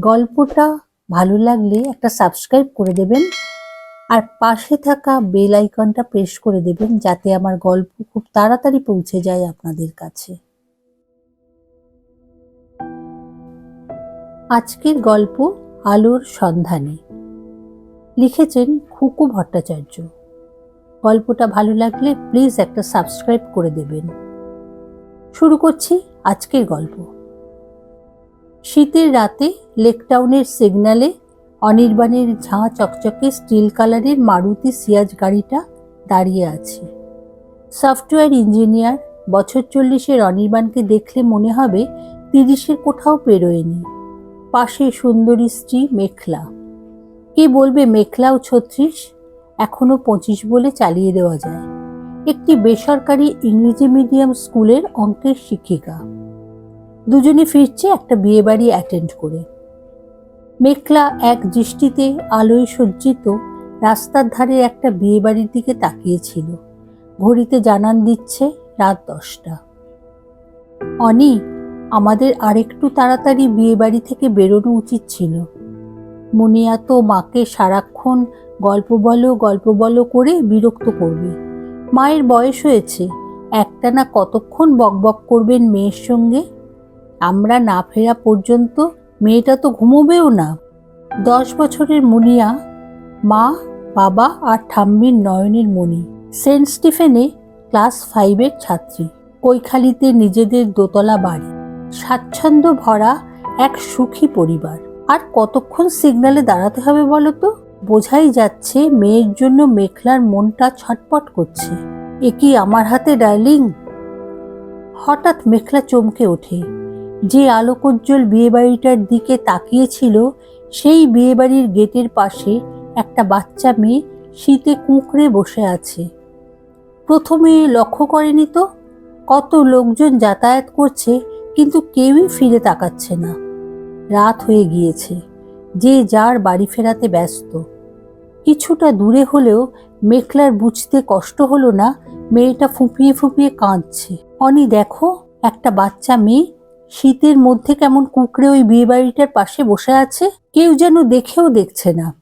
গল্পটা ভালো লাগলে একটা সাবস্ক্রাইব করে দেবেন। আর পাশে থাকা বেল আইকনটা প্রেস করে দেবেন যাতে আমার গল্প খুব তাড়াতাড়ি পৌঁছে যায় আপনাদের কাছে। আজকের গল্প আলোর সন্ধানে। লিখেছেন খুকু ভট্টাচার্য। গল্পটা ভালো লাগলে প্লিজ একটা সাবস্ক্রাইব করে দেবেন। শুরু করছি আজকের গল্প। শীতের রাতে লেকটাউনের সিগন্যালে অনির্বাণের ঝাঁ চকচকে স্টিল কালারের মারুতি সিয়াজ গাড়িটা দাঁড়িয়ে আছে। সফটওয়্যার ইঞ্জিনিয়ার বছর চল্লিশের অনির্বাণকে দেখলে মনে হবে তিরিশের কোথাও পেরোয়নি পাশে সুন্দরী স্ত্রী মেখলা। কে বলবে মেখলাও ছত্রিশ? এখনও পঁচিশ বলে চালিয়ে দেওয়া যায়। একটি বেসরকারি ইংরেজি মিডিয়াম স্কুলের অঙ্কের শিক্ষিকা। দুজনে ফিরছে একটা বিয়েবাড়ি অ্যাটেন্ড করে। মেঘলা এক দৃষ্টিতে আলোয় সজ্জিত রাস্তার ধারে একটা বিয়েবাড়ির দিকে তাকিয়েছিল। ঘড়িতে জানান দিচ্ছে রাত দশটা। অনি, আমাদের আরেকটু তাড়াতাড়ি বিয়েবাড়ি থেকে বেরোনো উচিত ছিল। মুনিয়া তো মাকে সারাক্ষণ গল্প বলো গল্প বলো করে বিরক্ত করবে। মায়ের বয়স হয়েছে একটানা কতক্ষণ বকবক করবেন মেয়ের সঙ্গে? আমরা না ফেরা পর্যন্ত মেয়েটা তো ঘুমোবেও না। দশ বছরের মুনিয়া, মা, বাবা আর ঠাম্মির নয়নের মণি। সেন্ট স্টিফেনে ক্লাস ফাইভের ছাত্রী। কৈখালিতে নিজেদের দোতলা বাড়ি। স্বাচ্ছন্দ্য ভরা এক সুখী পরিবার। আর কতক্ষণ সিগন্যালে দাঁড়াতে হবে বলো তো বোঝাই যাচ্ছে মেয়ের জন্য মেঘলার মনটা ছটপট করছে। এ কি আমার হাতে ডার্লিং? হঠাৎ মেঘলা চমকে ওঠে। যে আলোকোজ্জ্বল বিয়েবাড়িটার দিকে তাকিয়েছিল, সেই বিয়েবাড়ির গেটের পাশে একটা বাচ্চা মেয়ে শীতে কুঁকড়ে বসে আছে। প্রথমে লক্ষ্য করেনি তো, কত লোকজন যাতায়াত করছে, কিন্তু কেউই ফিরে তাকাচ্ছে না। রাত হয়ে গিয়েছে, যে যার বাড়ি ফেরাতে ব্যস্ত। কিছুটা দূরে হলেও মেঘলার বুঝতে কষ্ট হলো না, মেয়েটা ফুঁপিয়ে ফুঁপিয়ে কাঁদছে। অনি, দেখো, একটা বাচ্চা মেয়ে শীতের মধ্যে কেমন কুকড়ে ওই বিয়ে বাড়িটার পাশে বসে আছে? কেউ যেন দেখেও দেখছে না।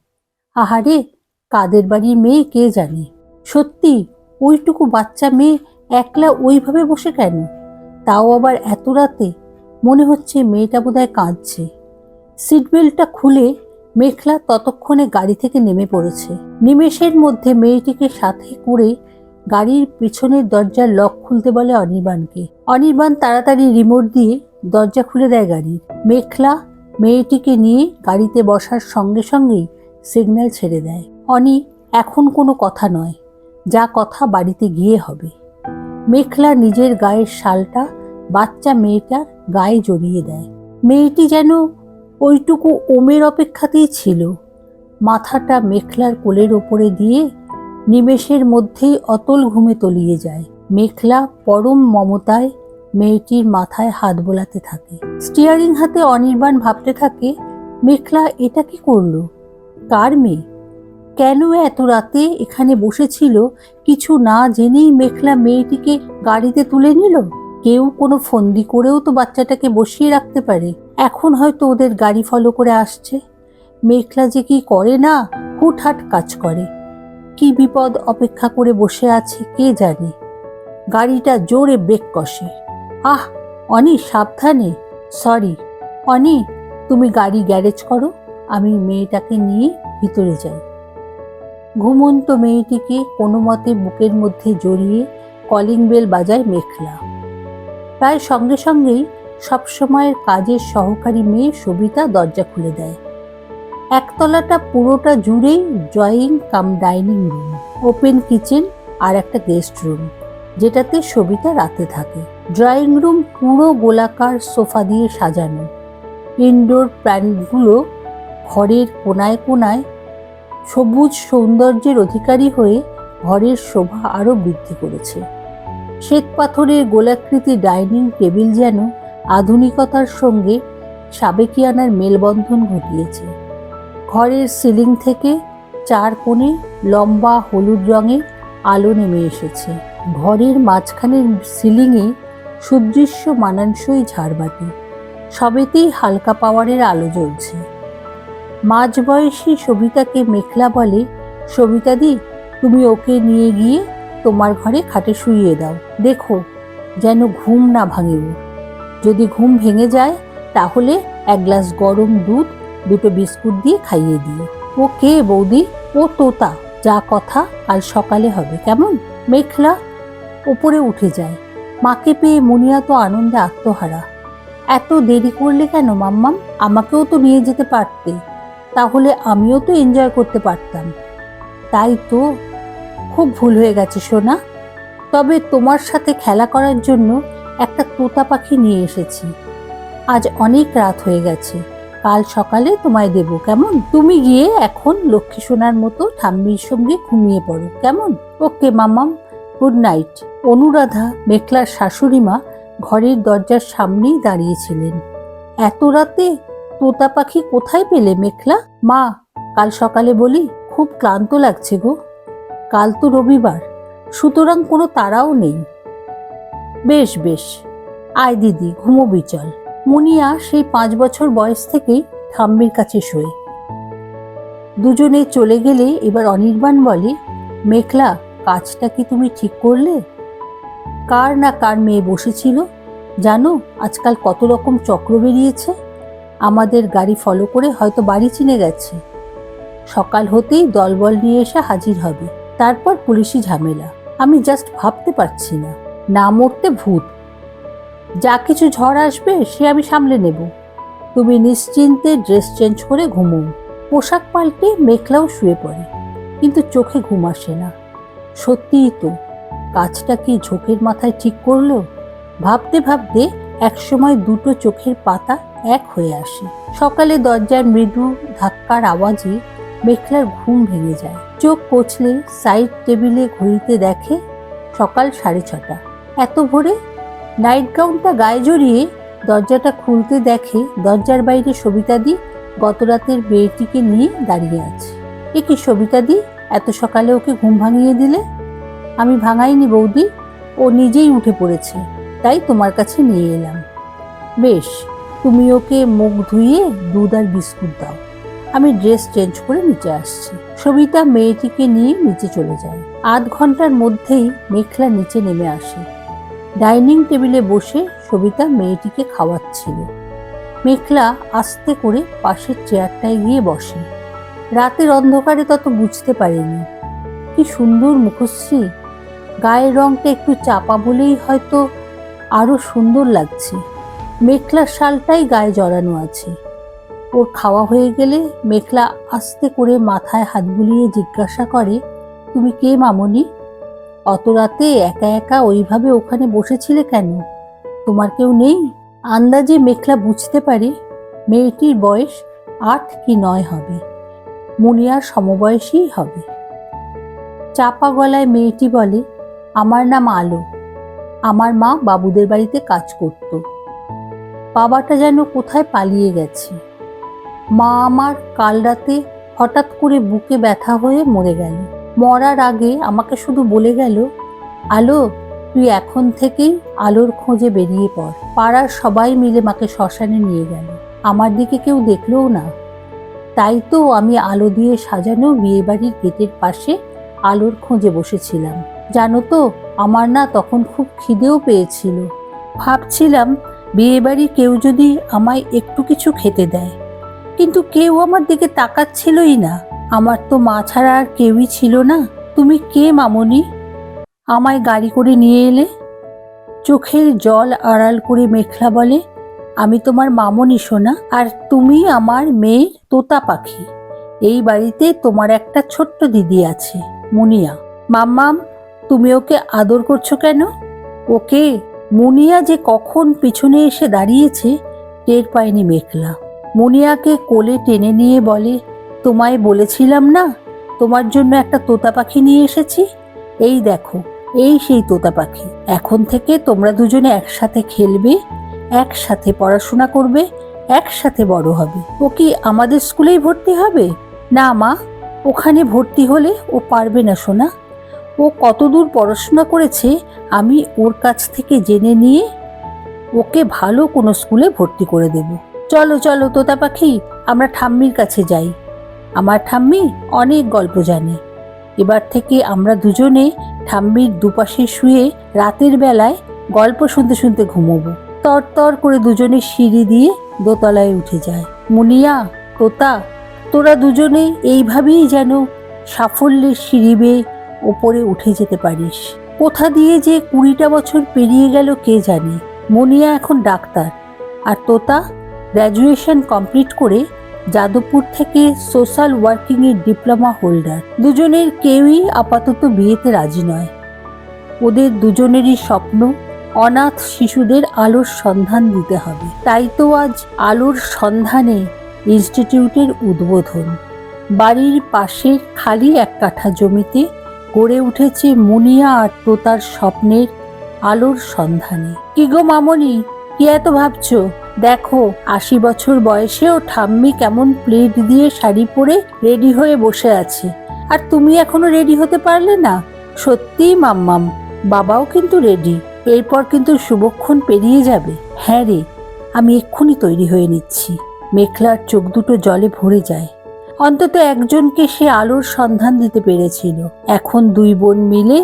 আহারে, কাদের বাড়ির মেয়ে কে জানে? সত্যি, ওইটুকু বাচ্চা মেয়ে একলা ওইভাবে বসে কেন? তাও আবার এত রাতে? মনে হচ্ছে মেয়েটা বোধহয় কাঁদছে। সিটবেল্টটা খুলে মেঘলা ততক্ষণে গাড়ি থেকে নেমে পড়েছে। নিমেষের মধ্যে মেয়েটিকে সাথে করে গাড়ির পিছনের দরজার লক খুলতে বলে অনির্বাণকে। অনির্বাণ তাড়াতাড়ি রিমোট দিয়ে দরজা খুলে দেয় গাড়ির মেঘলা মেয়েটিকে নিয়ে গাড়িতে বসার সঙ্গে সঙ্গেই সিগন্যাল ছেড়ে দেয়। অনি, এখন কোনো কথা নয়। যা কথা বাড়িতে গিয়ে হবে। মেঘলা নিজের গায়ের শালটা বাচ্চা মেয়েটার গায়ে জড়িয়ে দেয়। মেয়েটি যেন ওইটুকু ওমের অপেক্ষাতেই ছিল। মাথাটা মেখলার কোলের ওপরে দিয়ে নিমেষের মধ্যেই অতল ঘুমে তলিয়ে যায়। মেখলা পরম মমতায় মেয়েটির মাথায় হাত বোলাতে থাকে। স্টিয়ারিং হাতে অনির্বাণ ভাবতে থাকে, মেঘলা, এটা কি করল? কার মেয়ে? কেন এত রাতে এখানে বসেছিল? কিছু না জেনেই মেঘলা মেয়েটিকে গাড়িতে তুলে নিল? কেউ কোনো ফন্দি করেও তো বাচ্চাটাকে বসিয়ে রাখতে পারে। এখন হয়তো ওদের গাড়ি ফলো করে আসছে। মেঘলা যে কি করে না, হুটহাট কাজ করে। কি বিপদ অপেক্ষা করে বসে আছে কে জানে? গাড়িটা জোরে ব্রেক কষে। আহ, অনি, সাবধানে। সরি, অনি, তুমি গাড়ি গ্যারেজ করো, আমি মেয়েটাকে নিয়ে ভিতরে যাই। ঘুমন্ত মেয়েটিকে কোনো মতে বুকের মধ্যে জড়িয়ে কলিং বেল বাজায় মেঘলা। প্রায় সঙ্গে সঙ্গেই সবসময়ের কাজের সহকারী মেয়ে সবিতা দরজা খুলে দেয়। একতলাটা পুরোটা জুড়েই drawing cum dining room, open kitchen আর একটা গেস্ট রুম, যেটাতে সবিতা রাতে থাকে। ড্রয়িং রুম পুরো গোলাকার সোফা দিয়ে সাজানো। ইনডোর প্ল্যান্টগুলো ঘরের কোনায় কোনায় সবুজ সৌন্দর্যের অধিকারী হয়ে ঘরের শোভা আরও বৃদ্ধি করেছে। শ্বেত পাথরের গোলাকৃতি ডাইনিং টেবিল যেন আধুনিকতার সঙ্গে সাবেকিয়ানার মেলবন্ধন ঘটিয়েছে। ঘরের সিলিং থেকে চার কোণে লম্বা হলুদ রঙের আলো নেমে এসেছে। ঘরের মাঝখানের সিলিংয়ে সুদৃশ্য মানানসই ঝাড়বাতি সবেতেই হালকা পাওয়ারের আলো জ্বলছে। মাঝবয়সী সবিতাকে মেখলা বলে সবিতাদি তুমি ওকে নিয়ে গিয়ে তোমার ঘরে খাটে শুইয়ে দাও। দেখো, যেন ঘুম না ভাঙে যদি ঘুম ভেঙে যায়, তাহলে এক গ্লাস গরম দুধ, দুটো বিস্কুট দিয়ে খাইয়ে দিও। ও কে বৌদি? ও তোতা। যা কথা, কাল সকালে হবে। কেমন? মেঘলা উপরে উঠে যায়। মাকে পেয়ে মুনিয়া তো আনন্দে আত্মহারা। এত দেরি করলে কেন, মাম্মাম? আমাকেও তো নিয়ে যেতে পারতে। তাহলে আমিও তো এনজয় করতে পারতাম। তাই তো খুব ভুল হয়ে গেছে, সোনা। তবে তোমার সাথে খেলা করার জন্য একটা তোতা পাখি নিয়ে এসেছি। আজ অনেক রাত হয়ে গেছে। কাল সকালে তোমায় দেব, কেমন? তুমি গিয়ে এখন লক্ষ্মী সোনার মতো ঠাম্মির সঙ্গে ঘুমিয়ে পড়ো, কেমন? ওকে মামাম গুড নাইট। অনুরাধা মেঘলার শাশুড়ি মা ঘরের দরজার সামনেই দাঁড়িয়েছিলেন। এত রাতে তোতা পাখি কোথায় পেলে মেঘলা? মা, কাল সকালে বলি খুব ক্লান্ত লাগছে গো। কাল তো রবিবার, সুতরাং কোনো তারাও নেই। বেশ বেশ। আয় দিদি, ঘুমোবি চল। মুনিয়া সেই পাঁচ বছর বয়স থেকেই ঠাম্মির কাছে শোয়। দুজনে চলে গেলে এবার অনির্বাণ বলে, মেঘলা, কাজটা কি তুমি ঠিক করলে? কার না কার মেয়ে বসেছিল? জানো, আজকাল কত রকম চক্র বেরিয়েছে। আমাদের গাড়ি ফলো করে হয়তো বাড়ি চিনে গেছে। সকাল হতেই দলবল নিয়ে এসে হাজির হবে। তারপর পুলিশি ঝামেলা। আমি জাস্ট ভাবতে পারছি না। না মরতে ভূত। যা কিছু ঝড় আসবে, সে আমি সামলে নেব। তুমি নিশ্চিন্তে ড্রেস চেঞ্জ করে ঘুমো। পোশাক পাল্টে মেঘলাও শুয়ে পড়ে। কিন্তু চোখে ঘুম আসে না। সত্যিই তো। কাজটা কি ঝোঁকের মাথায় ঠিক করল? ভাবতে ভাবতে একসময় দুটো চোখের পাতা এক হয়ে আসে। সকালে দরজার মৃদু ধাক্কার আওয়াজে মেঘলার ঘুম ভেঙে যায়। চোখ কচলে সাইড টেবিলে ঘড়িতে দেখে সকাল সাড়ে ছটা। এত ভোরে? নাইট গাউনটা গায়ে জড়িয়ে দরজাটা খুলতে দেখে দরজার বাইরে সবিতাদি গতরাতের মেয়েটিকে নিয়ে দাঁড়িয়ে আছে। এ কি সবিতাদি? এত সকালে ওকে ঘুম ভাঙিয়ে দিলে? আমি ভাঙাইনি বৌদি, ও নিজেই উঠে পড়েছে, তাই তোমার কাছে নিয়ে এলাম। বেশ, তুমি ওকে মুখ ধুইয়ে দুধ আর বিস্কুট দাও। আমি ড্রেস চেঞ্জ করে নিচে আসছি। সবিতা মেয়েটিকে নিয়ে নিচে চলে যায়। আধ ঘণ্টার মধ্যেই মেঘলা নিচে নেমে আসে। ডাইনিং টেবিলে বসে সবিতা মেয়েটিকে খাওয়াচ্ছিল। মেঘলা আস্তে করে পাশের চেয়ারটায় গিয়ে বসে। রাতের অন্ধকারে তত বুঝতে পারেনি। কি সুন্দর মুখশ্রী গায়ের রংটা একটু চাপা বলেই হয়তো আরও সুন্দর লাগছে। মেঘলার শালটাই গায়ে জড়ানো আছে। ওর খাওয়া হয়ে গেলে মেঘলা আস্তে করে মাথায় হাত বুলিয়ে জিজ্ঞাসা করে, তুমি কে মামনি? অত রাতে একা একা ওইভাবে ওখানে বসেছিলে কেন? তোমার কেউ নেই? আন্দাজে মেঘলা বুঝতে পারে মেয়েটির বয়স আট কি নয় হবে। মুনিয়ার সমবয়সী হবে। চাপা গলায় মেয়েটি বলে আমার নাম আলো। আমার মা বাবুদের বাড়িতে কাজ করত। বাবাটা যেন কোথায় পালিয়ে গেছে। মা আমার কাল রাতে হঠাৎ করে বুকে ব্যথা হয়ে মরে গেল। মরার আগে আমাকে শুধু বলে গেল, আলো, তুই এখন থেকেই আলোর খোঁজে বেরিয়ে পড়। পাড়ার সবাই মিলে মাকে শ্মশানে নিয়ে গেল। আমার দিকে কেউ দেখলোও না। তাই তো আমি আলো দিয়ে সাজানো বিয়েবাড়ির গেটের পাশে আলোর খোঁজে বসেছিলাম। জানো তো, আমার না তখন খুব খিদেও পেয়েছিল। ভাবছিলাম বিয়েবাড়ি কেউ যদি আমায় একটু কিছু খেতে দেয়। কিন্তু কেউ আমার দিকে তাকাচ্ছিলই না। আমার তো মা ছাড়া আর কেউই ছিল না। তুমি কে মামনি? আমায় গাড়ি করে নিয়ে এলে? চোখের জল আড়াল করে মেঘলা বলে, আমি তোমার মামনি, সোনা। আর তুমি আমার মেয়ের তোতা পাখি। এই বাড়িতে তোমার একটা ছোট্ট দিদি আছে, মুনিয়া। মাম্মাম তুমি ওকে আদর করছ কেন? ওকে মুনিয়া যে কখন পিছনে এসে দাঁড়িয়েছে, টের পায়নি মেঘলা। মুনিয়াকে কোলে টেনে নিয়ে বলে, তোমায় বলেছিলাম না, তোমার জন্য একটা তোতা পাখি নিয়ে এসেছি? এই দেখো, এই সেই তোতা পাখি। এখন থেকে তোমরা দুজনে একসাথে খেলবে, একসাথে পড়াশোনা করবে, একসাথে বড় হবে। ও কি আমাদের স্কুলেই ভর্তি হবে? না মা, ওখানে ভর্তি হলে ও পারবে না সোনা। ও কতদূর পড়াশোনা করেছে আমি ওর কাছ থেকে জেনে নিয়ে ওকে ভালো কোনো স্কুলে ভর্তি করে দেব। চলো চলো, তোতা পাখি, আমরা ঠাম্মির কাছে যাই। আমার ঠাম্মি অনেক গল্প জানে। এবার থেকে আমরা দুজনে ঠাম্মির দুপাশে শুয়ে রাতের বেলায় গল্প শুনতে শুনতে ঘুমোবো। তর তর করে দুজনে সিঁড়ি দিয়ে দোতলায় উঠে যায়। মুনিয়া, তোতা, তোরা দুজনে এইভাবেই যেন সাফল্যের সিঁড়ি বেয়ে ওপরে উঠে যেতে পারিস। কোথা দিয়ে যে কুড়িটা বছর পেরিয়ে গেল কে জানে? মনিয়া এখন ডাক্তার। আর তোতা গ্র্যাজুয়েশন কমপ্লিট করে যাদবপুর থেকে সোশ্যাল ওয়ার্কিংয়ের ডিপ্লোমা হোল্ডার দুজনের কেউই আপাতত বিয়েতে রাজি নয়। ওদের দুজনেরই স্বপ্ন, অনাথ শিশুদের আলোর সন্ধান দিতে হবে। তাই তো আজ আলোর সন্ধানে ইনস্টিটিউটের উদ্বোধন। বাড়ির পাশের খালি এক কাঠা জমিতে গড়ে উঠেছে মুনিয়া আর তোতার স্বপ্নের আলোর সন্ধানে। কি গো মামনি, কি এত ভাবছ? দেখো, আশি বছর বয়সেও ঠাম্মি কেমন প্লেট দিয়ে শাড়ি পরে রেডি হয়ে বসে আছে। আর তুমি এখনও রেডি হতে পারলে না? সত্যিই মাম্মাম, বাবাও কিন্তু রেডি। এরপর কিন্তু শুভক্ষণ পেরিয়ে যাবে। হ্যাঁ রে, আমি এক্ষুনি তৈরি হয়ে নিচ্ছি। মেঘলার চোখ দুটো জলে ভরে যায়। অন্তত একজনকে সে আলোর সন্ধান দিতে পেরেছিল। এখন দুই বোন মিলে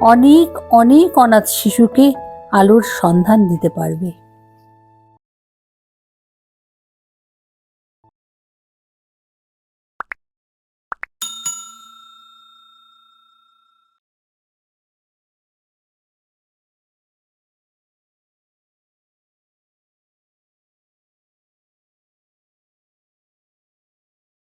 অনেক অনেক অনাথ শিশুকে আলোর সন্ধান দিতে পারবে।